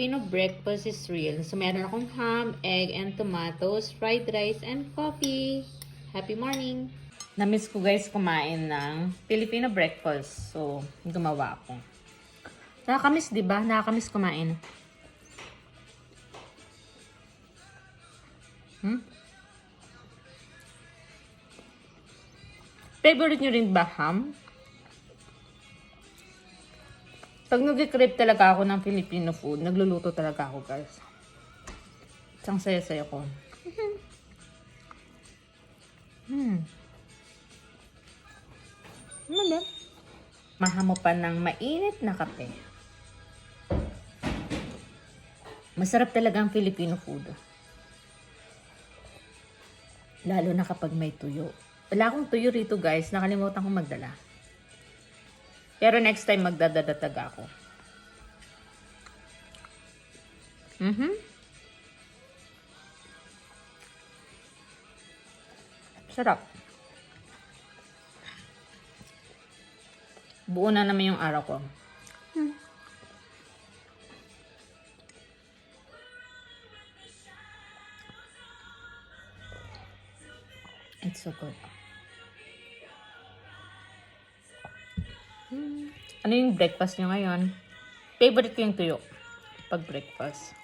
Filipino breakfast is real. So, meron akong ham, egg, and tomatoes, fried rice, and coffee. Happy morning! Namiss ko guys kumain ng Filipino breakfast. So, gumawa ako. Nakakamiss, di ba? Nakakamiss kumain. Hmm? Favorite nyo rin ba ham? Pag nag-crave talaga ako ng Filipino food, nagluluto talaga ako, guys. Isang saya-saya ko. hmm. Ano ba? Mahamo pa ng mainit na kape. Masarap talaga ang Filipino food. Lalo na kapag may tuyo. Wala akong tuyo rito guys. Nakalimutan kong magdala. Pero next time magdadadatag ako. Mhm. Sarap. Buo na naman yung araw ko. Hmm. It's so good. Ano yung breakfast nyo ngayon? Favorite ko yung tuyo. Pag breakfast.